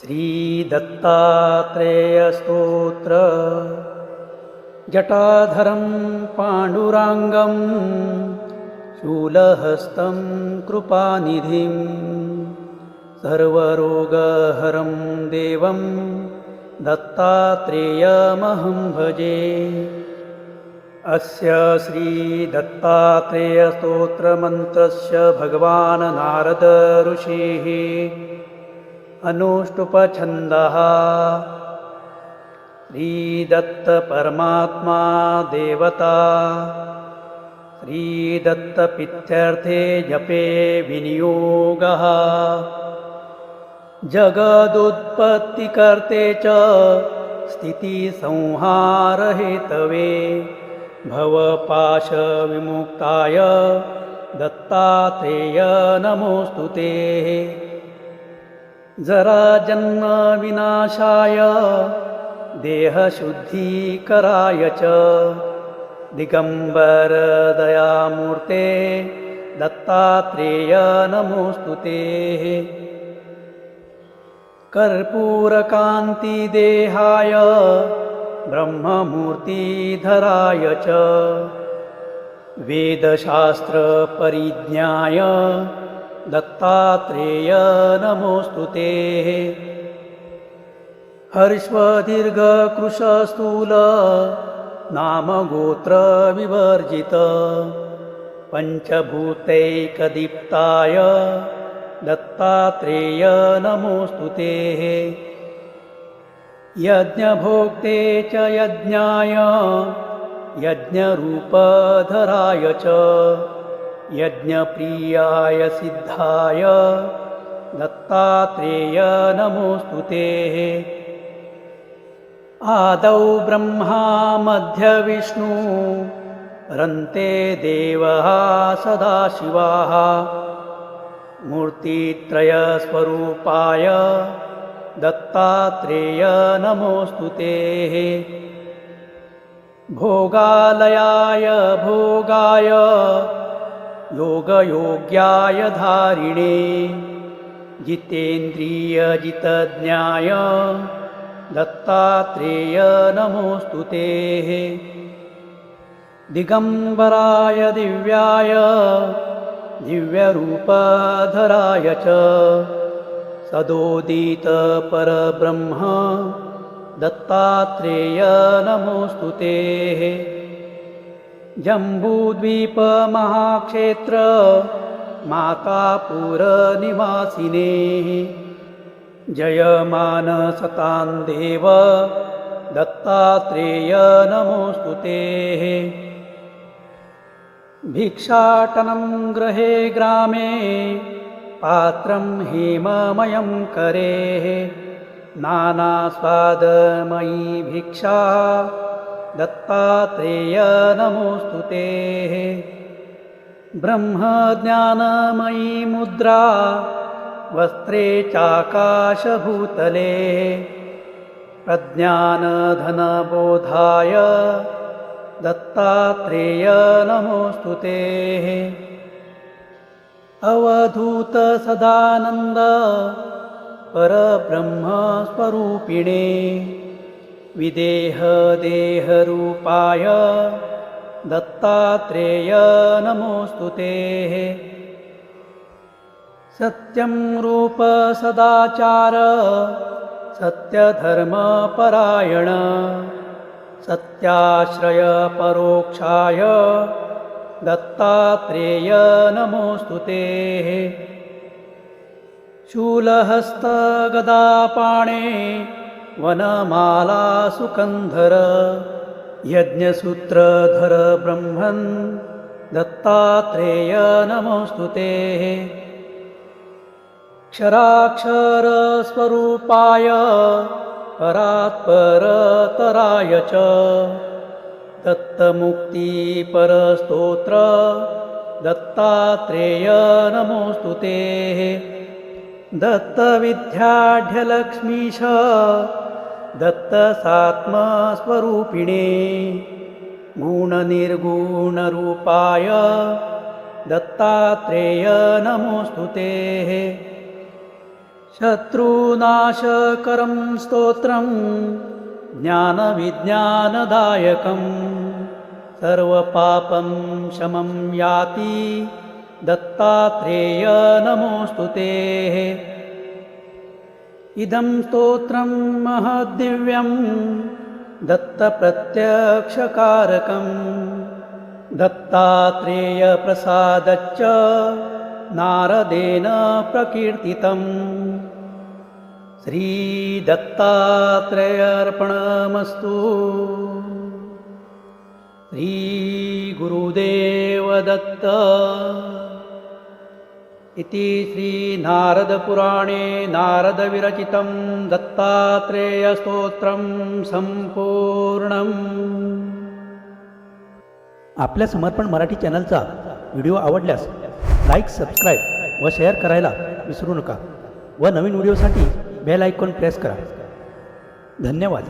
श्रीदत्तात्रेयस्तोत्र। जटाधरं पाण्डुराङ्गं शूलहस्तं कृपानिधिं सर्वरोगहरं देवं दत्तात्रेयमहं भजे। अस्य श्रीदत्तात्रेयस्तोत्रमन्त्रस्य भगवान् नारद ऋषिः अनुष्टुपछन्दः। श्रीदत्तपरमात्मा देवता। श्रीदत्तपित्यर्थे जपे विनियोगः। जगदुत्पत्तिकर्ते च स्थितिसंहारहेतवे। भवपाशविमुक्ताय दत्तात्रेय नमोऽस्तु ते जराजन्मविनाशाय देहशुद्धीकराय च। दिगम्बरदयामूर्ते दत्तात्रेय नमोऽस्तु ते। कर्पूरकान्तिदेहाय ब्रह्ममूर्तिधराय च। वेदशास्त्रपरिज्ञाय दत्तात्रेय नमोऽस्तु ते। हर्ष्वदीर्घकृशस्थूल नामगोत्रविवर्जित पञ्चभूतैकदीप्ताय दत्तात्रेय नमोऽस्तु ते। यज्ञभोक्ते च यज्ञाय यज्ञरूपधराय च यज्ञप्रियाय सिद्धाय दत्तात्रेय नमोऽस्तु ते। आदौ ब्रह्मा मध्यविष्णु रन्ते देवः सदाशिवाः। मूर्तित्रयस्वरूपाय दत्तात्रेय नमोऽस्तु ते। भोगालयाय भोगाय योगयोग्याय धारिणे जितेन्द्रियजितज्ञाय दत्तात्रेय नमोऽस्तु ते। दिगम्बराय दिव्याय दिव्यरूपधराय च। सदोदितपरब्रह्म दत्तात्रेय नमोऽस्तु ते जम्बूद्वीपमहाक्षेत्र मातापुरनिवासिने। जयमानसतां देव दत्तात्रेय नमोऽस्तु ते भिक्षाटनं गृहे ग्रामे पात्रं हेममयं करेः। नानास्वादमयी भिक्षा दत्तात्रेय नमोऽस्तु ते। ब्रह्मज्ञानमयी मुद्रा वस्त्रे चाकाशभूतले। प्रज्ञानधनबोधाय दत्तात्रेय नमोऽस्तु ते। अवधूतसदानन्द परब्रह्मस्वरूपिणे विदेहदेहरूपाय दत्तात्रेय नमोऽस्तु ते। सत्यं रूपसदाचार सत्यधर्मपरायण सत्याश्रयपरोक्षाय दत्तात्रेय नमोऽस्तु ते। शूलहस्तगदापाणे वनमालासुकन्धर यज्ञसूत्रधर ब्रह्मन् दत्तात्रेय नमोऽस्तु ते। क्षराक्षरस्वरूपाय परात्परतराय च। दत्तमुक्तिपरस्तोत्र दत्तात्रेय नमोऽस्तु ते दत्तविद्याढ्यलक्ष्मीश दत्तसात्मस्वरूपिणे गुणनिर्गुणरूपाय दत्तात्रेय नमोऽस्तु ते। शत्रूनाशकरं स्तोत्रं ज्ञानविज्ञानदायकं सर्वपापं शमं याति दत्तात्रेय नमोऽस्तु ते। इदं स्तोत्रं महद्दिव्यं दत्तप्रत्यक्षकारकं। दत्तात्रेयप्रसादच्च नारदेन प्रकीर्तितम् श्रीदत्तात्रेयार्पणमस्तु। श्रीगुरुदेवदत्त इति श्रीनारदपुराणे नारदविरचितं दत्तात्रेयस्तोत्रं सम्पूर्णम्। आपल्या समर्पण मराठी चॅनलचा व्हिडिओ आवडल्यास लाईक सबस्क्राईब व शेअर करायला विसरू नका व नवीन व्हिडिओसाठी बेल आयकॉन प्रेस करा. धन्यवाद.